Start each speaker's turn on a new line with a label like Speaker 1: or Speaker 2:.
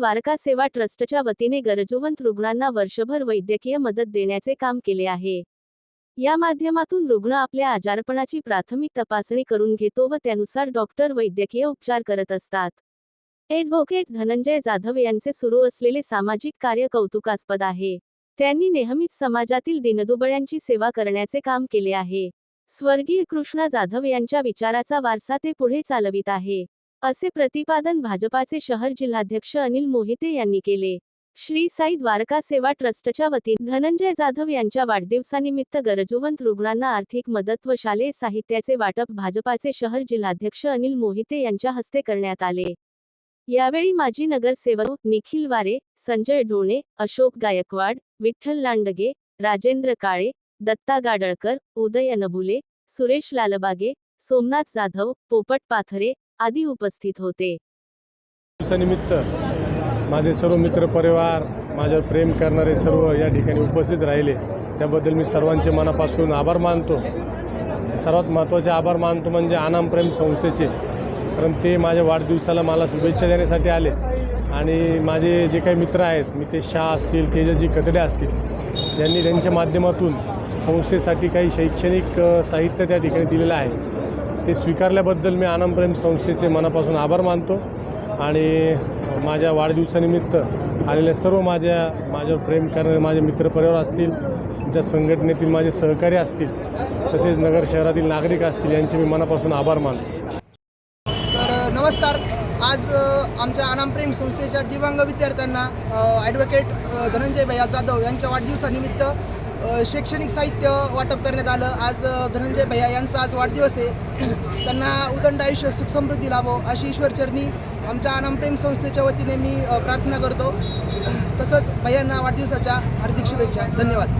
Speaker 1: द्वारका सेवा ट्रस्टच्या वतीने गरजूवंत रुग्णांना वर्षभर वैद्यकीय मदत देण्याचे काम केले आहे. या माध्यमातून रुग्ण आपल्या आजारपणाची प्राथमिक तपासणी करून घेतो व त्यानुसार डॉक्टर वैद्यकीय उपचार करत असतात. ॲडव्होकेट धनंजय जाधव यांचे सुरू असलेले सामाजिक कार्य कौतुकास्पद आहे. त्यांनी नेहमीच समाजातील दिनदुबळ्यांची सेवा करण्याचे काम केले आहे. स्वर्गीय कृष्णा जाधव यांच्या विचाराचा वारसा ते पुढे चालवित आहे. असे प्रतिपादन भाजपाचे शहर जिल्हाध्यक्ष अनिल मोहिते यांनी केले. श्री साई द्वारका सेवा ट्रस्टच्या वतीने धनंजय जाधव यांच्या वाढदिवसानिमित्त गरजूवंत रुग्णांना आर्थिक मदत व शालेय साहित्याचे वाटप भाजपाचे शहर जिल्हाध्यक्ष अनिल मोहिते यांच्या हस्ते करण्यात आले. यावेळी माजी नगरसेवक निखिल वारे संजय ढोणे अशोक गायकवाड विठ्ठल लांडगे राजेंद्र काळे दत्ता गाडळकर उदय अनबुले सुरेश लालबागे सोमनाथ जाधव पोपट पाथरे आदी उपस्थित होते.
Speaker 2: दिवसानिमित्त माझे सर्व मित्र परिवार माझ्यावर प्रेम करणारे सर्व या ठिकाणी उपस्थित राहिले. त्याबद्दल मी सर्वांचे मनापासून आभार मानतो. सर्वात महत्त्वाचे आभार मानतो म्हणजे आनाम प्रेम संस्थेचे. कारण ते माझ्या वाढदिवसाला मला शुभेच्छा देण्यासाठी आले. आणि माझे जे काही मित्र आहेत मी ते शाह असतील तेजजी कतडे असतील यांनी त्यांच्या माध्यमातून संस्थेसाठी काही शैक्षणिक साहित्य त्या ठिकाणी दिलेलं आहे. ते स्वीकारल्याबद्दल मी आनंदप्रेम संस्थेचे मनापासून आभार मानतो आणि माझ्या वाढदिवसानिमित्त आलेल्या सर्व माझ्या माझ्यावर प्रेम करणारे माझे मित्रपरिवार असतील ज्या संघटनेतील माझे सहकारी असतील तसेच नगर शहरातील नागरिक असतील यांचे मी मनापासून आभार मानतो.
Speaker 3: तर नमस्कार. आज आमच्या अनामप्रेम संस्थेच्या दिव्यांग विद्यार्थ्यांना ॲडव्होकेट धनंजय भैया जाधव यांच्या वाढदिवसानिमित्त शैक्षणिक साहित्य वाटप करण्यात आलं. आज धनंजय भैया यांचा आज वाढदिवस आहे. त्यांना उदंड आयुष्य सुख समृद्धी लाभो अशी ईश्वरचरणी आमच्या अनामप्रेम संस्थेच्या वतीने मी प्रार्थना करतो. तसंच भैयांना वाढदिवसाच्या हार्दिक शुभेच्छा. धन्यवाद.